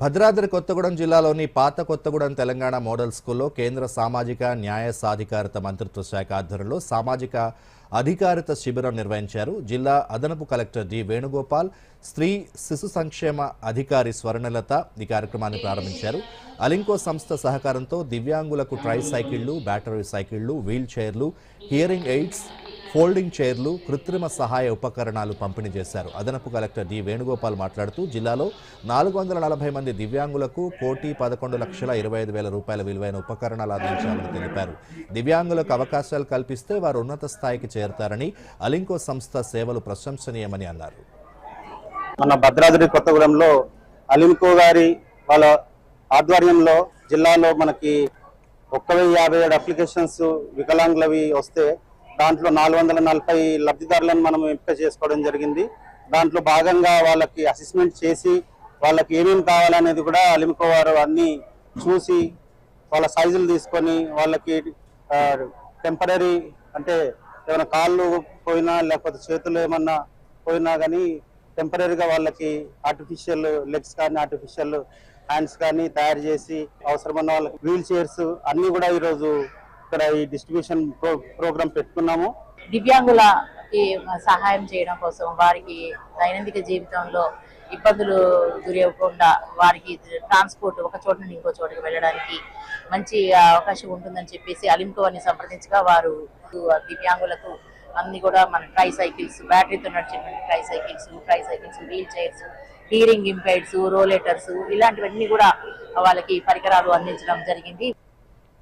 భద్రాద్రి కొత్తగూడెం జిల్లాలోని పాత కొత్తగూడెం తెలంగాణ మోడల్ స్కూల్లో కేంద్ర సామాజిక న్యాయ సాధికారత మంత్రిత్వ శాఖ ఆధ్వర్యంలో సామాజిక అధికారిత శిబిరం నిర్వహించారు. జిల్లా అదనపు కలెక్టర్ డి వేణుగోపాల్ స్త్రీ శిశు సంక్షేమ అధికారి స్వర్ణలత ఈ కార్యక్రమాన్ని ప్రారంభించారు. అలింకో సంస్థ సహకారంతో దివ్యాంగులకు ట్రై సైకిళ్ళు బ్యాటరీ సైకిళ్ళు వీల్ చైర్లు హియరింగ్ ఎయిడ్స్ ఫోల్డింగ్ చైర్లు కృత్రిమ సహాయ ఉపకరణాలు పంపిణీ చేశారు. అదనపు కలెక్టర్ డి. వేణుగోపాల్ మాట్లాడుతూ జిల్లాలో నాలుగు వందల నలభై మంది దివ్యాంగులకు కోటి పదకొండు లక్షల ఇరవై ఐదు వేల రూపాయల విలువైన ఉపకరణాలు అందించామని తెలిపారు. దివ్యాంగులకు అవకాశాలు కల్పిస్తే వారు ఉన్నత స్థాయికి చేరతారని అలింకో సంస్థ సేవలు ప్రశంసనీయమని అన్నారు. మన భద్రాద్రి కొత్తగూడెంలో అలింకో గారి వాళ్ళ ఆధ్వర్యంలో జిల్లాలో మనకి ఒక్క వెయ్యి యాభై ఏడు అప్లికేషన్స్ వికలాంగులవి వస్తే దాంట్లో నాలుగు వందల నలభై లబ్ధిదారులను మనం ఎంపిక చేసుకోవడం జరిగింది. దాంట్లో భాగంగా వాళ్ళకి అసెస్మెంట్ చేసి వాళ్ళకి ఏమేమి కావాలనేది కూడా అలిమికో వారు అన్నీ చూసి వాళ్ళ సైజులు తీసుకొని వాళ్ళకి టెంపరీ అంటే ఏమైనా కాళ్ళు పోయినా లేకపోతే చేతులు ఏమన్నా పోయినా కానీ టెంపరీగా వాళ్ళకి ఆర్టిఫిషియల్ లెగ్స్ కానీ ఆర్టిఫిషియల్ హ్యాండ్స్ కానీ తయారు చేసి అవసరమైన వాళ్ళకి వీల్ చైర్స్ అన్నీ కూడా ఈరోజు ఇక్కడ ఈ డిస్ట్రిబ్యూషన్ ప్రో ప్రోగ్రామ్ పెట్టుకున్నాము. దివ్యాంగులకి సహాయం చేయడం కోసం వారికి దైనందిక జీవితంలో ఇబ్బందులు గురవ్వకుండా వారికి ట్రాన్స్పోర్ట్ ఒక చోట నుండి ఇంకో చోటకి వెళ్ళడానికి మంచి అవకాశం ఉంటుందని చెప్పేసి అలింకోని సంప్రదించగా వారు దివ్యాంగులకు అన్ని కూడా మన ట్రై సైకిల్స్ బ్యాటరీతో నడిచేటువంటి tri cycles tri cycles wheel chairs hearing impaireds rollators ఇలాంటివన్నీ కూడా వాళ్ళకి పరికరాలు అందించడం జరిగింది.